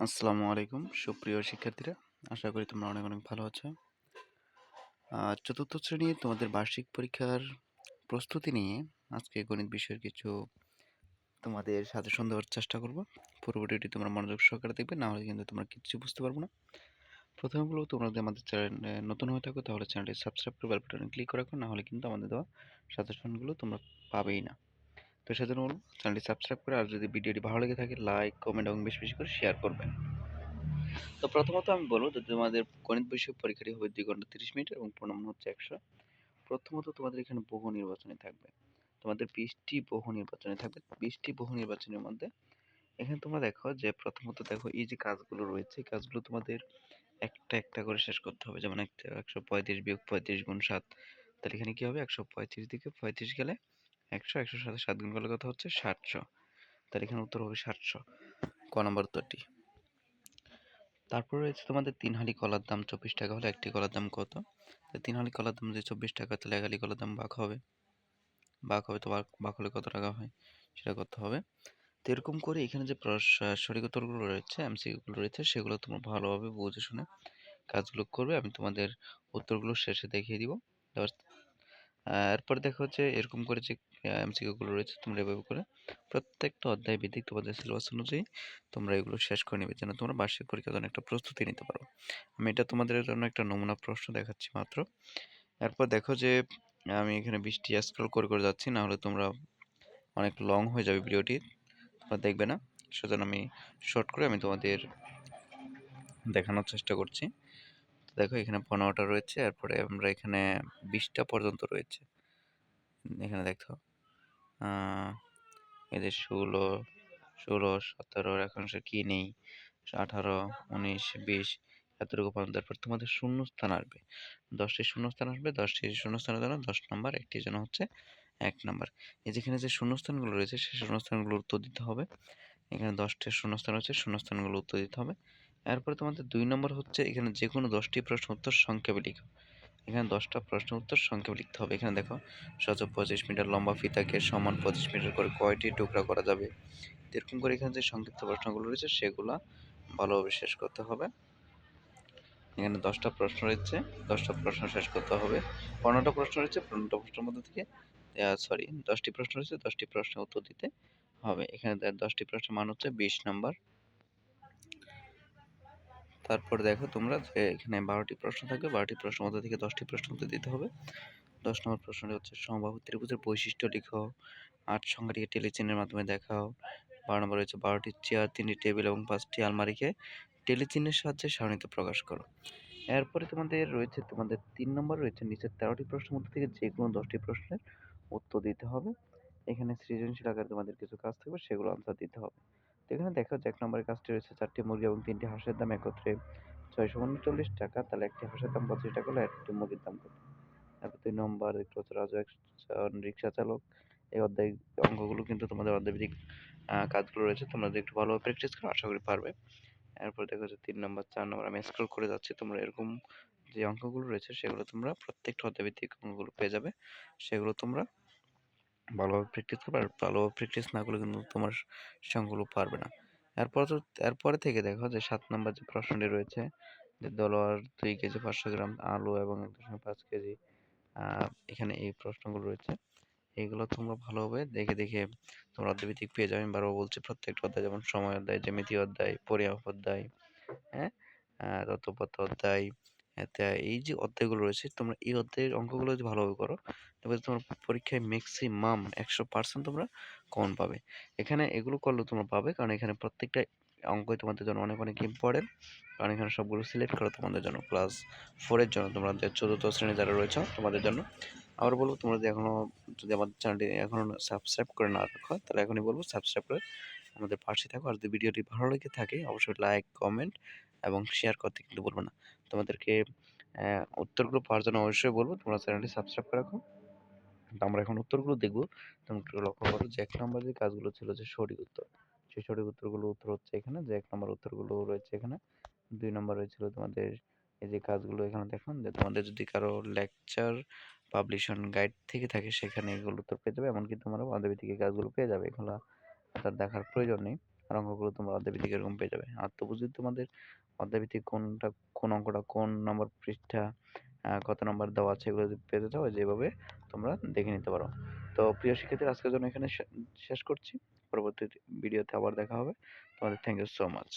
আসসালামু আলাইকুম। সুপ্রিয় শিক্ষার্থীরা, আশা করি তোমরা অনেক অনেক ভালো আছো। চতুর্থ শ্রেণি তোমাদের বার্ষিক পরীক্ষার প্রস্তুতি নিয়ে আজকে গণিত বিষয়ের কিছু তোমাদের সাজেশন দেওয়ার চেষ্টা করব। পুরো ভিডিওটি তোমরা মনোযোগ সহকারে দেখবে, না হলে কিন্তু তোমরা কিছু বুঝতে পারব না। প্রথমে বলব, তোমরা যদি আমাদের চ্যানেলে নতুন হয়ে থাকো, তাহলে চ্যানেলটি সাবস্ক্রাইব করে বেল বাটনে ক্লিক করে রাখো, না হলে কিন্তু আমাদের দেওয়া সাজেশনগুলো তোমরা পাবেই না। তো সেজন্য বলব চ্যানেলটি সাবস্ক্রাইব করে আর যদি ভিডিওটি ভালো লেগে থাকে লাইক কমেন্ট এবং বেশি বেশি করে শেয়ার করবেন। তো প্রথমত আমি বলব যে তোমাদের গণিত বিষয়ক পরীক্ষাটি হবে দুই ঘণ্টা তিরিশ মিনিট এবং প্রণাম হচ্ছে একশো। প্রথমত তোমাদের এখানে বহু নির্বাচনে থাকবে। তোমাদের বিশটি বহু নির্বাচনে থাকবে। বিশটি বহু নির্বাচনের মধ্যে এখানে তোমরা দেখো যে প্রথমত দেখো এই যে কাজগুলো রয়েছে, এই কাজগুলো তোমাদের একটা একটা করে শেষ করতে হবে। যেমন একটা একশো পঁয়ত্রিশ বিয়োগ পঁয়ত্রিশ গুণ সাত, তাহলে এখানে কি হবে? একশো পঁয়ত্রিশ দিকে পঁয়ত্রিশ গেলে একশো একশো সাথে সাত গুণ করলে কত হচ্ছে? সাতশো। তাহলে এখানে উত্তর হবে সাতশো। ক নম্বর উত্তরটি? তারপর রয়েছে তোমাদের তিন হালি কলার দাম চব্বিশ টাকা হলে একটি কলার দাম কত? তিন হালি কলার দাম যদি চব্বিশ টাকা তাহলে এক হালি কলার দাম বাঘ হবে। বাঘ হবে তো বাঘ হলে কত টাকা হয়? সেটা করতে হবে। তো এরকম করে এখানে যে সঠিক উত্তরগুলো রয়েছে, এমসিকিউগুলো রয়েছে, সেগুলো তোমরা ভালোভাবে বুঝে শুনে কাজগুলো করবে। আমি তোমাদের উত্তরগুলো শেষে দেখিয়ে দিব। এরপর দেখো যে এরকম করে যে এমসিকিউগুলো রয়েছে, তোমরা এভাবে করে প্রত্যেকটা অধ্যায় ভিত্তিক তোমাদের সিলেবাস অনুযায়ী তোমরা এগুলো শেষ করে নেবে, যেন তোমরা বার্ষিক পরীক্ষার জন্য একটা প্রস্তুতি নিতে পারো। আমি এটা তোমাদের জন্য একটা নমুনা প্রশ্ন দেখাচ্ছি মাত্র। এরপর দেখো যে, আমি এখানে বৃষ্টি স্ক্রল করে করে যাচ্ছি, না হলে তোমরা অনেক লং হয়ে যাবে ভিডিওটি তোমরা দেখবে না। সুতরাং আমি শর্ট করে আমি তোমাদের দেখানোর চেষ্টা করছি। দেখো এখানে পনেরোটা রয়েছে, এরপরে আমরা এখানে বিশটা পর্যন্ত রয়েছে। এখানে দেখো। যে ষোলো ষোলো, সতেরো এখন কি নেই? আঠারো, উনিশ, বিশ, এতটুকু পর্যন্ত। তারপর তোমাদের শূন্য স্থান আসবে। দশটি শূন্য স্থান আসবে। দশটি শূন্য স্থানের জন্য দশ নম্বর একটি জন্য হচ্ছে এক নম্বর। এই যেখানে যে শূন্যস্থানগুলো রয়েছে সেই শূন্যস্থানগুলোর উত্তর দিতে হবে। এখানে দশটি শূন্যস্থান রয়েছে, শূন্যস্থানগুলো উত্তর দিতে হবে। এরপরে তোমাদের দুই নম্বর হচ্ছে, এখানে যে কোনো দশটি প্রশ্ন উত্তর সংক্ষেপে লিখো। এখানে দশটা প্রশ্ন উত্তর সংক্ষেপে লিখতে হবে। এখানে দেখো সহজ পঁচিশ মিটার, লম্বা ফিতাকে সমান পঁচিশ মিটার করে কয়টি টুকরা করা যাবে? এরকম করে এখানে যে সংক্ষিপ্ত প্রশ্নগুলো রয়েছে, সেগুলো ভালোভাবে শেষ করতে হবে। এখানে দশটা প্রশ্ন রয়েছে, দশটা প্রশ্ন শেষ করতে হবে। পনেরোটা প্রশ্ন রয়েছে, পনেরোটা প্রশ্নের মধ্যে থেকে সরি দশটি প্রশ্ন রয়েছে, দশটি প্রশ্নের উত্তর দিতে হবে। এখানে দশটি প্রশ্নের মান হচ্ছে বিশ নাম্বার। তারপর দেখো তোমরা যে এখানে বারোটি প্রশ্ন থাকবে, বারোটি প্রশ্নের মধ্যে থেকে দশটি প্রশ্ন উত্তর দিতে হবে। দশ নম্বর প্রশ্নটি হচ্ছে, সমবাহু ত্রিভুজের বৈশিষ্ট্য লিখো। আট সংখ্যাটিকে টেলিচিহ্নের মাধ্যমে দেখাও। বারো নম্বর রয়েছে বারোটি চেয়ার, তিনটি টেবিল এবং পাঁচটি আলমারিকে টেলিচিহ্নের সাহায্যে সারণীতে প্রকাশ করো। এরপরে তোমাদের রয়েছে, তোমাদের তিন নম্বর রয়েছে, নিচের তেরোটি প্রশ্নের মধ্যে থেকে যে কোনো দশটি প্রশ্নের উত্তর দিতে হবে। এখানে সৃজনশীল আকারে তোমাদের কিছু কাজ থাকবে, সেগুলো আনসার দিতে হবে। এখানে দেখা যায় এক নম্বরের কাজটি রয়েছে চারটি মুরগি এবং তিনটি হাঁসের দাম একত্রে ছয়শো উনচল্লিশ টাকা। তাহলে একটি হাঁসের দাম পঁচিশ টাকা হলে একটি মুরগির দাম কত? তারপর দুই নম্বর দেখতে হচ্ছে রাজু একজন রিক্সা চালক। এই অধ্যায় অঙ্কগুলো কিন্তু তোমাদের আহ, কাজগুলো রয়েছে তোমরা যদি একটু ভালোভাবে প্র্যাকটিস করো আশা করি পারবে। এরপর দেখা যাচ্ছে তিন নম্বর চার নম্বর আমি স্ক্রল করে যাচ্ছি তোমরা এরকম যে অঙ্কগুলো রয়েছে সেগুলো তোমরা প্রত্যেকটা অধ্যায়ভিত্তিক অঙ্কগুলো পেয়ে যাবে। সেগুলো তোমরা ভালোভাবে প্র্যাকটিস করবে, আর ভালোভাবে প্র্যাকটিস না করলে কিন্তু তোমার সঙ্গগুলো পারবে না। এরপর তো, এরপরে থেকে দেখো যে সাত নম্বর যে প্রশ্নটি রয়েছে, যে দলোয়ার দুই কেজি, পাঁচশো গ্রাম আলু এবং এক দশমিক পাঁচ কেজি এখানে এই প্রশ্নগুলো রয়েছে। এইগুলো তোমরা ভালোভাবে দেখে দেখে তোমরা অধ্যায়ভিত্তিক পেয়ে যাবে। আমি বারবার বলছি প্রত্যেকটা অধ্যায় যেমন সময় অধ্যায়, জ্যামিতি অধ্যায়, পরিমাপ অধ্যায় হ্যাঁ? তত্ত্বপত্র অধ্যায় এতে এই যে অধ্যায়গুলো রয়েছে, তোমরা এই অধ্যায়ের অঙ্কগুলো যদি ভালোভাবে করো তবে তোমার পরীক্ষায় ম্যাক্সিমাম একশো পার্সেন্ট তোমরা কমন পাবে। এখানে এগুলো করলে তোমরা পাবে, কারণ এখানে প্রত্যেকটা অঙ্কই তোমাদের জন্য অনেক অনেক ইম্পর্টেন্ট কারণ এখানে সবগুলো সিলেক্ট করা তোমাদের জন্য। ক্লাস ফোরের জন্য তোমরা যে চতুর্থ শ্রেণি যারা রয়েছে তোমাদের জন্য। আবার বলব তোমরা যদি এখনও যদি আমাদের চ্যানেলটি এখনও সাবস্ক্রাইব করে না রাখো, তাহলে এখনই বলব সাবস্ক্রাইব করে আমাদের পাশে থাকো। আর যদি ভিডিওটি ভালো লেগে থাকে, অবশ্যই লাইক কমেন্ট এবং শেয়ার করতে কিন্তু বলব না। তোমাদেরকে উত্তরগুলো পাওয়ার জন্য অবশ্যই বলব। তোমরা চ্যানেলটি সাবস্ক্রাইব করে রাখো। তো আমরা এখন উত্তরগুলো দেখব। তোমরা একটু লক্ষ্য করো যে এক নম্বর যে কাজগুলো ছিল যে সঠিক উত্তর। সেই সঠিক উত্তরগুলো উত্তর হচ্ছে এখানে। যে এক নম্বর উত্তরগুলো রয়েছে এখানে। দুই নম্বর হয়েছিল তোমাদের এই যে কাজগুলো এখানে দেখুন যে তোমাদের যদি কারও লেকচার পাবলিশন গাইড থেকে থাকে, সেখানে এগুলো উত্তর পেয়ে যাবে। এমনকি তোমরা বান্ধবী থেকে কাজগুলো পেয়ে যাবে। এগুলো তার দেখার প্রয়োজন নেই। আর অঙ্কগুলো তোমরা থেকে এরকম পেয়ে যাবে। আর তবু যদি তোমাদের অধ্যায়ভিত্তিক কোনটা, কোন অঙ্কটা, কোন নম্বর পৃষ্ঠা কত নম্বর দেওয়া আছে এগুলো যদি পেতে চাও, যেভাবে তোমরা দেখে নিতে পারো। তো প্রিয় শিক্ষার্থীরা, আজকের জন্য এখানে শেষ করছি। পরবর্তী ভিডিওতে আবার দেখা হবে। তোমাদের থ্যাংক ইউ সো মাচ